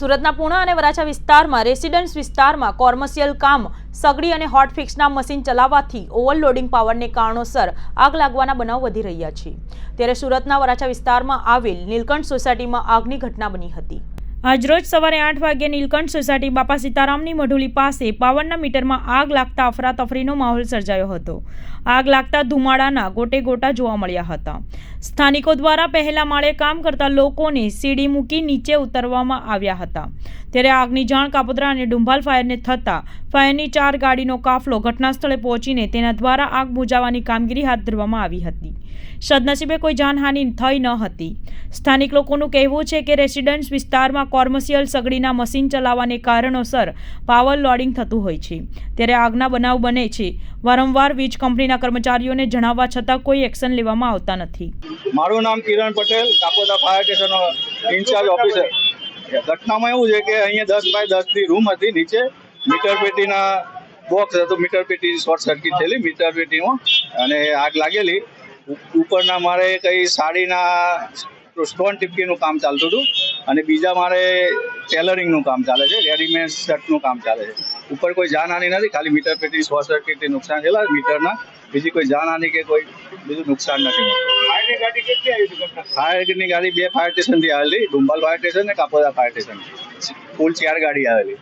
સુરતના પૂણા અને વરાછા વિસ્તારમાં, રેસિડન્સ વિસ્તારમાં કોમર્શિયલ કામ સગડી અને હોટફિક્સના મશીન ચલાવવાથી ઓવરલોડિંગ પાવરને કારણોસર આગ લાગવાના બનાવ વધી રહ્યા છે. ત્યારે સુરતના વરાછા વિસ્તારમાં આવેલ નીલકંઠ સોસાયટીમાં આગની ઘટના બની હતી. આજરોજ સવારે આઠ વાગ્યે નીલકંઠ સોસાયટી બાપા સીતારામની મઢુલી પાસે પાવનના મીટરમાં આગ લાગતા અફરાતફરીનો માહોલ સર્જાયો હતો. આગ લાગતા ધુમાડાના ગોટે ગોટા જોવા મળ્યા હતા. સ્થાનિકો દ્વારા પહેલા માળે કામ કરતા લોકોને સીડી મૂકી નીચે ઉતરવામાં આવ્યા હતા. ત્યારે આગની જાણ કાપોદ્રા અને ડુંભાલ ફાયરને થતાં ફાયરની ચાર ગાડીનો કાફલો ઘટના સ્થળે પહોંચીને તેના દ્વારા આગ બુજાવવાની કામગીરી હાથ ધરવામાં આવી હતી. સદનસીબે કોઈ જાનહાનિ થઈ ન હતી. સ્થાનિક લોકોનું કહેવું છે કે રેસિડન્સ વિસ્તારમાં કોમર્શિયલ સગડીના મશીન ચલાવવાને કારણોસર પાવર લોડિંગ થતું હોય છે. ત્યારે આગના બનાવ બને છે. વારંવાર વીજ કંપનીના કર્મચારીઓને જણાવવા છતાં કોઈ એક્શન લેવામાં આવતા નથી. મારું નામ કિરણ પટેલ, કાપોદા ફાયર સ્ટેશનનો ઇન્ચાર્જ ઓફિસર. ઘટનામાં એવું છે કે અહીંયા દસ બાય દસની રૂમ હતી, નીચે મીટર પેટીના બોક્સ હતું, મીટર પેટી શોર્ટ સર્કિટ થયેલી, મીટર પેટીમાં, અને આગ લાગેલી. ઉપરના મારે કઈ સાડીના સ્ટોન ટીપકીનું કામ ચાલતું હતું અને બીજા મારે ટેલરિંગનું કામ ચાલે છે રેડીમેડ શર્ટનું કામ ચાલે છે. ઉપર કોઈ જાનહાની નથી ખાલી મીટર પેટી સો સર્કિટથી નુકસાન થયેલા મીટરના. બીજી કોઈ જાનહાની કે કોઈ બીજું નુકસાન નથી. ફાયરની ગાડી બે ફાયર સ્ટેશનથી આવેલી ડુંબાલ ફાયર સ્ટેશન ને કાપોદા ફાયર સ્ટેશન કુલ ચાર ગાડી આવેલી.